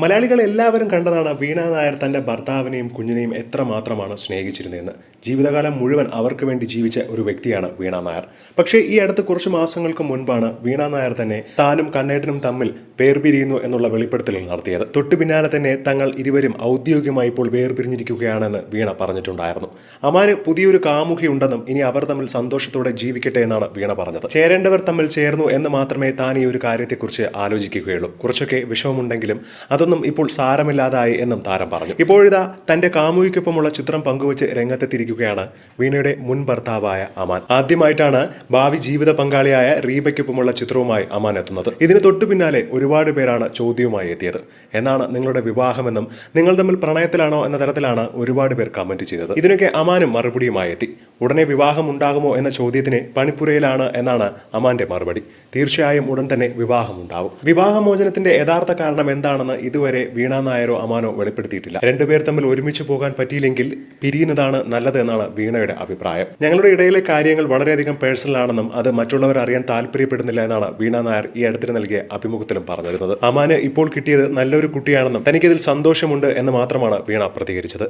മലയാളികൾ എല്ലാവരും കണ്ടതാണ് വീണ നായർ തന്റെ ഭർത്താവിനെയും കുഞ്ഞിനെയും എത്രമാത്രമാണ് സ്നേഹിച്ചിരുന്നതെന്ന്. ജീവിതകാലം മുഴുവൻ അവർക്ക് വേണ്ടി ജീവിച്ച ഒരു വ്യക്തിയാണ് വീണ നായർ. പക്ഷേ ഈ അടുത്ത കുറച്ച് മാസങ്ങൾക്ക് മുൻപാണ് വീണ നായർ തന്നെ താനും കണ്ണേട്ടനും തമ്മിൽ വേർപിരിയുന്നു എന്നുള്ള വെളിപ്പെടുത്തൽ നടത്തിയത്. തൊട്ടു പിന്നാലെ തന്നെ തങ്ങൾ ഇരുവരും ഔദ്യോഗികമായി ഇപ്പോൾ വേർപിരിഞ്ഞിരിക്കുകയാണെന്ന് വീണ പറഞ്ഞിട്ടുണ്ടായിരുന്നു. അമാന് പുതിയൊരു കാമുകിയുണ്ടെന്നും ഇനി അവർ തമ്മിൽ സന്തോഷത്തോടെ ജീവിക്കട്ടെ എന്നാണ് വീണ പറഞ്ഞത്. ചേരേണ്ടവർ തമ്മിൽ ചേർന്നു എന്ന് മാത്രമേ താൻ ഈ ഒരു കാര്യത്തെക്കുറിച്ച് ആലോചിക്കുകയുള്ളൂ. കുറച്ചൊക്കെ വിഷമമുണ്ടെങ്കിലും അതൊന്നും ഇപ്പോൾ സാരമില്ലാതായി എന്നും താരം പറഞ്ഞു. ഇപ്പോഴിതാ തന്റെ കാമുകിക്കൊപ്പമുള്ള ചിത്രം പങ്കുവച്ച് രംഗത്തെത്തിയിരിക്കുകയാണ് വീണയുടെ മുൻ ഭർത്താവായ അമാൻ. ആദ്യമായിട്ടാണ് ഭാവി ജീവിത പങ്കാളിയായ റീബയ്ക്കൊപ്പമുള്ള ചിത്രവുമായി അമാൻ എത്തുന്നത്. ഇതിന് തൊട്ടു പിന്നാലെ ഒരുപാട് പേരാണ് ചോദ്യവുമായി എത്തിയത്. എന്നാണ് നിങ്ങളുടെ വിവാഹമെന്നും നിങ്ങൾ തമ്മിൽ പ്രണയത്തിലാണോ എന്ന തരത്തിലാണ് ഒരുപാട് പേർ കമന്റ് ചെയ്തത്. ഇതിനൊക്കെ അമാനും മറുപടിയുമായി എത്തി. ഉടനെ വിവാഹം ഉണ്ടാകുമോ എന്ന ചോദ്യത്തിന് പണിപ്പുരയിലാണ് എന്നാണ് അമാന്റെ മറുപടി. തീർച്ചയായും ഉടൻ തന്നെ വിവാഹമുണ്ടാവും. വിവാഹമോചനത്തിന്റെ യഥാർത്ഥ കാരണം എന്താണെന്ന് ഇതുവരെ വീണ നായരോ അമാനോ വെളിപ്പെടുത്തിയിട്ടില്ല. രണ്ടുപേർ തമ്മിൽ ഒരുമിച്ച് പോകാൻ പറ്റിയില്ലെങ്കിൽ പിരിയുന്നതാണ് നല്ലതെന്നാണ് വീണയുടെ അഭിപ്രായം. ഞങ്ങളുടെ ഇടയിലെ കാര്യങ്ങൾ വളരെയധികം പേഴ്സണൽ ആണെന്നും അത് മറ്റുള്ളവർ അറിയാൻ താല്പര്യപ്പെടുന്നില്ല എന്നാണ് വീണ നായർ ഈ അടുത്തിടെ നൽകിയ അഭിമുഖത്തിലും പറഞ്ഞിരുന്നത്. അമാന് ഇപ്പോൾ കിട്ടിയത് നല്ലൊരു കുട്ടിയാണെന്നും തനിക്കതിൽ സന്തോഷമുണ്ട് എന്ന് മാത്രമാണ് വീണ പ്രതികരിച്ചത്.